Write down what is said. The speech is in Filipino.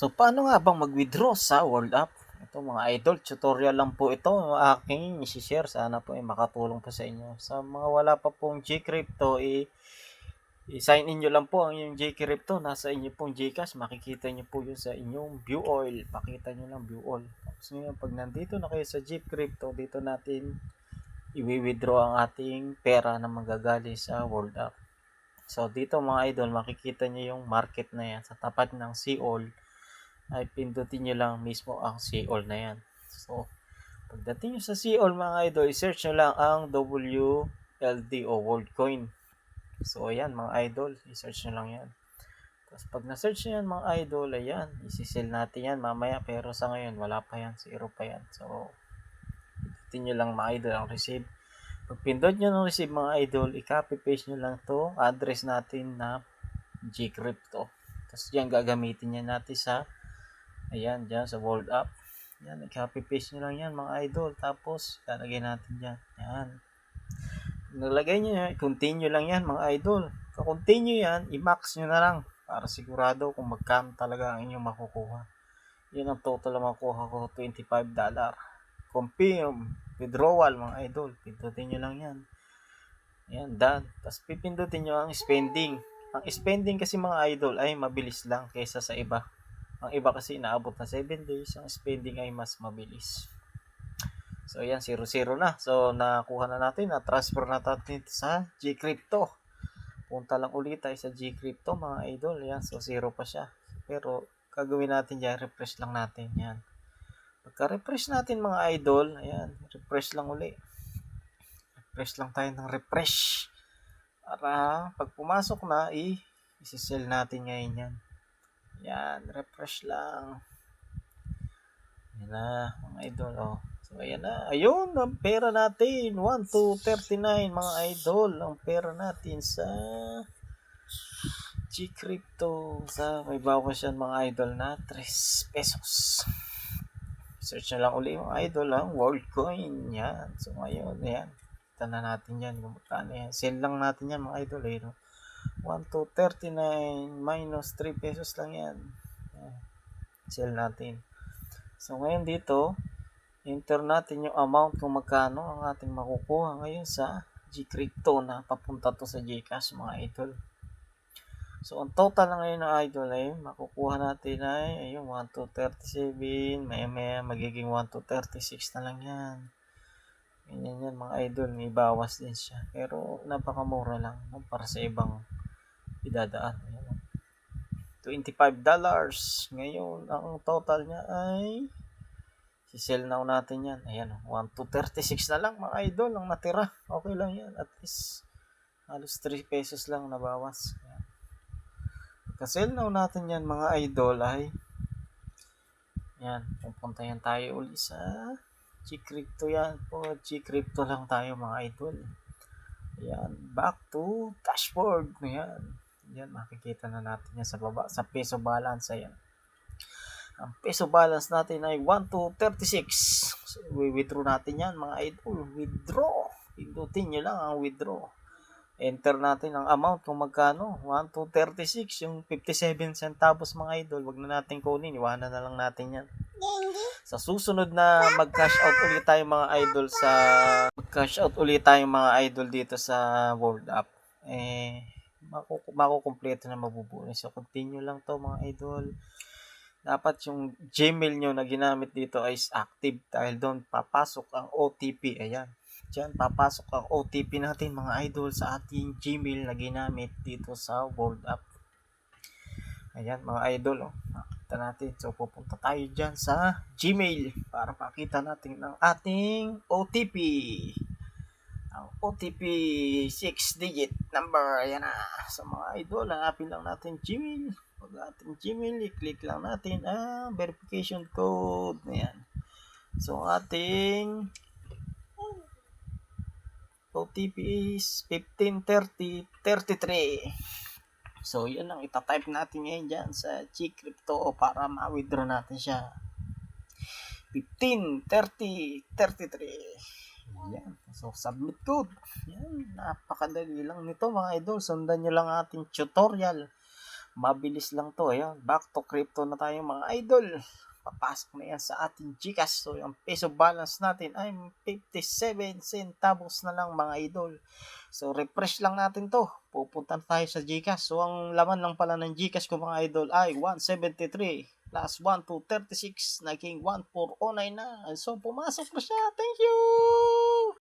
So, paano nga bang mag-withdraw sa World App? Ito mga idol, tutorial lang po ito aking isi-share. Sana po ay makatulong po sa inyo. Sa mga wala pa pong Gcrypto, i- i-sign in nyo lang po ang inyong Gcrypto. Nasa inyo pong Gcash, makikita nyo po yun sa inyong view oil. Pakita nyo lang view oil. Tapos ngayon, pag nandito na kayo sa Gcrypto, dito natin i-withdraw ang ating pera na magagali sa World App. So, dito mga idol, makikita nyo yung market na yan sa tapat ng Seall ay pindutin nyo lang mismo ang Seall na yan. So, pagdating nyo sa Seall mga idol, i-search nyo lang ang WLD o WorldCoin. So, ayan mga idol, i-search nyo lang yan. Tapos pag na-search nyo yan mga idol, ayan, isi-sell natin yan mamaya pero sa ngayon wala pa yan, zero pa yan. So, pindutin nyo lang mga idol ang receive. Pag pindot nyo ng receive mga idol, i-copy paste nyo lang to address natin na Gcrypto. Tapos yan gagamitin yan natin sa ayan dyan sa world app. Yan, i-copy paste nyo lang yan mga idol. Tapos lalagay natin dyan. Yan. Nalagay nyo yan, continue lang yan mga idol. Ka-continue yan, i-max nyo na lang para sigurado kung magkano talaga ang inyong makukuha. Yan ang total na makuha ko, $25. Confirm, withdrawal mga idol. Pindutin nyo lang yan. Ayan, done. Tapos pipindutin nyo ang spending. Ang spending kasi mga idol ay mabilis lang kaysa sa iba. Ang iba kasi inaabot na 7 days. Ang spending ay mas mabilis. So, ayan, 0-0 na. So, nakuha na natin. Na-transfer na natin sa Gcrypto. Punta lang ulit tayo sa Gcrypto mga idol. Ayan, so 0 pa siya. Pero, gagawin natin dyan, refresh lang natin. Yan. Pagka-refresh natin mga idol, ayan, refresh lang uli. Refresh lang tayo ng refresh. Para pag pumasok na, i isi-sell natin ngayon yan. Yan, refresh lang. Yan na, mga idol, oh. So, ayan na. Ayun, ang pera natin. 1 to 39, mga idol. Ang pera natin sa G-Crypto. Sa, may bawas yan, mga idol, na 3 pesos. Search na lang uli mga idol ang WorldCoin. Yan. So ngayon, yan. Kita na natin yan kung magkano yan. Sell lang natin yan mga idol. Eh, no? 1 to 39 minus 3 pesos lang yan. Sell natin. So ngayon dito, enter natin yung amount kung magkano ang ating makukuha ngayon sa Gcrypto na papunta to sa Gcash mga idol. So, ang total na ngayon ng idol ay makukuha natin ay ayun, 1 to 37, may may magiging 1 to 36 na lang yan. Ganyan yan mga idol, may bawas din siya. Pero napakamura lang no, para sa ibang idadaan. Ayan. $25 ngayon ang total niya ay sisell now natin yan. Ayan, 1 to 36 na lang mga idol ang natira. Okay lang yan. At least halos 3 pesos lang nabawas. Ayan. Kasi now natin yan mga idol ay yan, pupunta yan tayo uli sa G-Crypto yan po. G-Crypto lang tayo mga idol. Yan, back to dashboard. Yan, yan makikita na natin yan sa baba, sa peso balance. Ayan. Ang peso balance natin ay 1 to 36. So, withdraw natin yan mga idol. Withdraw. Pindutin nyo lang ang withdraw enter natin ang amount kung magkano. 1 to 36, yung 57 centavos mga idol. Wag na natin kunin, iwanan na lang natin yan. Sa susunod na mag-cash out ulit tayo mga idol sa mag-cash out ulit tayo mga idol dito sa World App. Eh, makuku- makukumpleto na mabubuo. So, continue lang to mga idol. Dapat yung Gmail nyo na ginamit dito ay active dahil doon papasok ang OTP. Ayan. Diyan, papasok ang OTP natin mga idol sa ating Gmail na ginamit dito sa World App. Ayan mga idol, oh. Makita natin. So pupunta tayo dyan sa Gmail para pakita natin ang ating OTP. Ang OTP 6-digit number. Ayan na. Sa mga idol, hanapin lang natin Gmail. Pag ating Gmail, i-click lang natin ang verification code. Ayan. So ating OTP is 153033. So, yun ang itatype natin ngayon dyan sa Gcrypto para ma-withdraw natin siya. 153033. Yan. So, submit code. Yan. Napakadali lang nito mga idol. Sundan nyo lang ating tutorial Mabilis lang to. Ayan. Back to crypto na tayo mga idol. Papasok na yan sa ating Gcash. So, yung peso balance natin ay 57 centavos na lang mga idol. So, refresh lang natin to. Pupunta na tayo sa Gcash. So, ang laman lang pala ng Gcash ko mga idol ay 173 plus 1 to 36 naging 1409 na. So, pumasok na siya. Thank you!